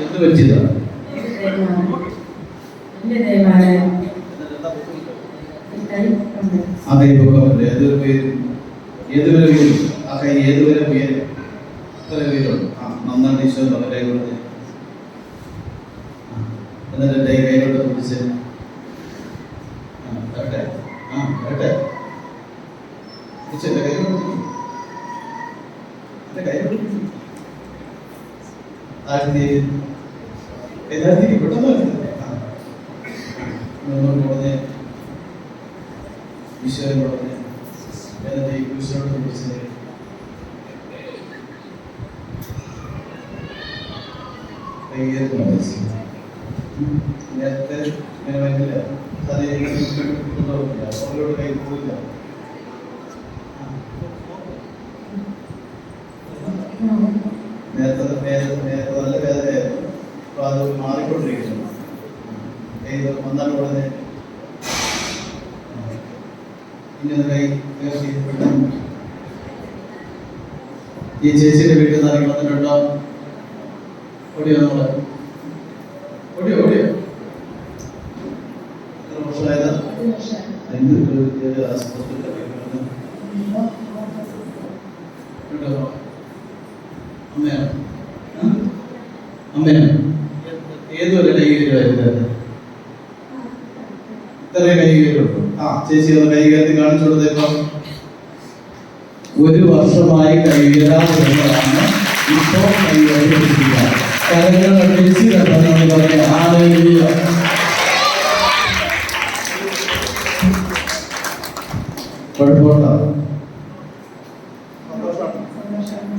എന്ത് ദേവാലയം ആ ദൈവഭവനല്ലേ ഏതൊരു പേര്? ഏതുവരെ പേര് ആ കൈ ഏതുവരെ പേര് എത്ര പേരുണ്ട്? ആ നന്നായിട്ട് ഈശോ വളരെ കൊടുത്ത് എന്നിട്ട് എന്റെ കൈകൊണ്ട് പിടിച്ച് വരട്ടെ. ആ കൈ എന്റെ കൈ കൊണ്ട് താഴ്ത്തി എല്ലാത്തിനും പെട്ടെന്ന് മുന്നോട്ട് പറഞ്ഞ് ഈശോയോട് പറഞ്ഞ് എന്നിട്ട് ഈ കൈകേറി മനസ്സിൽ നേരത്തെ ഇങ്ങനെ ഭയങ്കര തലയില്ല അവരോട് കൈ പോയില്ല നേരത്തെ നേരത്തെ നേരത്തെ നല്ല വേദനയായിരുന്നു അപ്പൊ അത് മാറിക്കൊണ്ടിരിക്കുന്നു. വന്നാൽ ഉടനെ. ഈ ചേച്ചിന്റെ വീട്ടിൽ നിന്ന് ഇറങ്ങി വന്നിട്ടുണ്ടോ? ഓടിയോ നമ്മൾ? ഓടിയോ ഓടിയോ? എത്ര വർഷമായതാ? എന്ത് ഒരു ആസ്പത്രിയിലൊക്കെ കേട്ടോ? അമ്മയാണ്? അമ്മയാണ്. ഏതുവരെ കൈകര്യമായിരുന്നു ഇത്ര ആ ചേച്ചി ഒന്ന് കൈകര്യത്തിൽ ഒരു വർഷമായി കൈകരാറുള്ളതാണ് ഇപ്പോൾ കൈകര്യത്തില്ല കരങ്ങൾ ചേച്ചി കണ്ടെന്ന് പറഞ്ഞ ആളുകളിൽ കുഴപ്പമുണ്ടോ?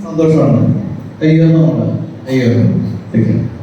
സന്തോഷം അയ്യോ എന്നോ അയ്യോ തയ്യാറും